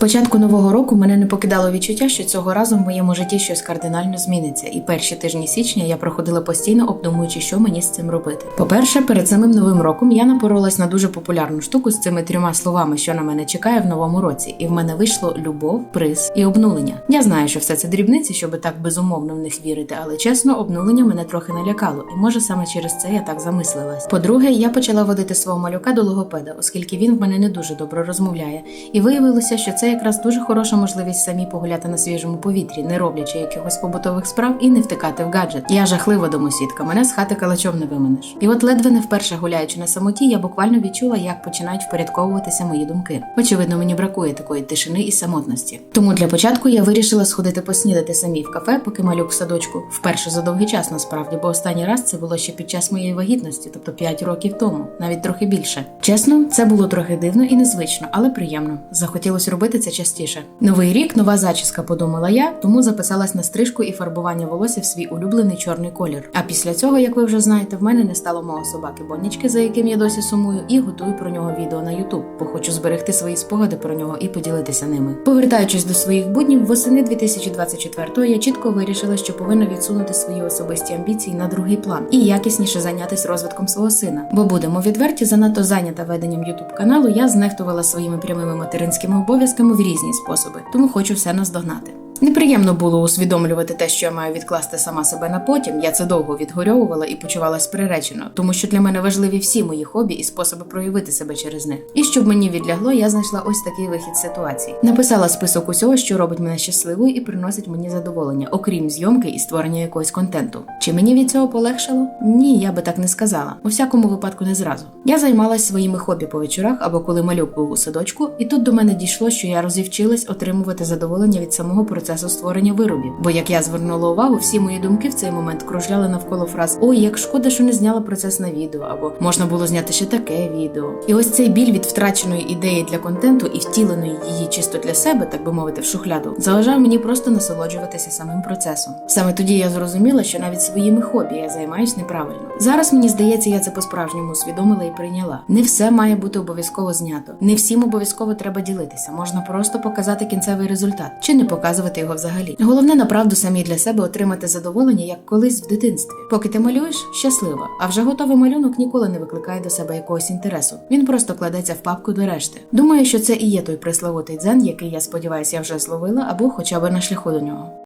Початку нового року мене не покидало відчуття, що цього разу в моєму житті щось кардинально зміниться, і перші тижні січня я проходила постійно, обдумуючи, що мені з цим робити. По-перше, перед самим новим роком я напоролась на дуже популярну штуку з цими трьома словами, що на мене чекає в новому році, і в мене вийшло любов, приз і обнулення. Я знаю, що все це дрібниці, щоб так безумовно в них вірити, але чесно, обнулення мене трохи налякало, і може саме через це я так замислилась. По-друге, я почала водити свого малюка до логопеда, оскільки він в мене не дуже добре розмовляє, і виявилося, що це якраз дуже хороша можливість самі погуляти на свіжому повітрі, не роблячи якихось побутових справ і не втикати в гаджет. Я жахлива домосідка, мене з хати калачом не виманеш. І от ледве не вперше гуляючи на самоті, я буквально відчула, як починають впорядковуватися мої думки. Очевидно, мені бракує такої тишини і самотності. Тому для початку я вирішила сходити поснідати самі в кафе, поки малюк в садочку. Вперше за довгий час насправді, бо останній раз це було ще під час моєї вагітності, тобто 5 років тому, навіть трохи більше. Чесно, це було трохи дивно і незвично, але приємно. Захотілося робити це частіше. Новий рік, нова зачіска, подумала я, тому записалась на стрижку і фарбування волосся в свій улюблений чорний колір. А після цього, як ви вже знаєте, в мене не стало мого собаки Боннічки, за яким я досі сумую, і готую про нього відео на YouTube, бо хочу зберегти свої спогади про нього і поділитися ними. Повертаючись до своїх буднів, восени 2024-го я чітко вирішила, що повинна відсунути свої особисті амбіції на другий план і якісніше зайнятися розвитком свого сина. Бо будемо відверті, занадто зайнята веденням YouTube каналу, я знехтувала своїми прямими материнськими обов'язками в різні способи, тому хочу все наздогнати. Неприємно було усвідомлювати те, що я маю відкласти сама себе на потім. Я це довго відгорьовувала і почувалась приречено, тому що для мене важливі всі мої хобі і способи проявити себе через них. І щоб мені відлягло, я знайшла ось такий вихід ситуації. Написала список усього, що робить мене щасливою і приносить мені задоволення, окрім зйомки і створення якогось контенту. Чи мені від цього полегшало? Ні, я би так не сказала. У всякому випадку не зразу. Я займалась своїми хобі по вечорах або коли малюк був у садочку, і тут до мене дійшло, що я розівчилась отримувати задоволення від самого процесу створення виробів. Бо як я звернула увагу, всі мої думки в цей момент кружляли навколо фраз Ой, як шкода, що не зняла процес на відео, або можна було зняти ще таке відео. І ось цей біль від втраченої ідеї для контенту і втіленої її чисто для себе, так би мовити, в шухляду, заважав мені просто насолоджуватися самим процесом. Саме тоді я зрозуміла, що навіть своїми хобі я займаюсь неправильно. Зараз мені здається, я це по-справжньому усвідомила і прийняла. Не все має бути обов'язково знято. Не всім обов'язково треба ділитися. Можна просто показати кінцевий результат чи не показувати його взагалі. Головне направду самі для себе отримати задоволення, як колись в дитинстві. Поки ти малюєш, щаслива, а вже готовий малюнок ніколи не викликає до себе якогось інтересу. Він просто кладеться в папку до решти. Думаю, що це і є той пресловутий дзен, який я сподіваюся, я вже зловила або хоча б на шляху до нього.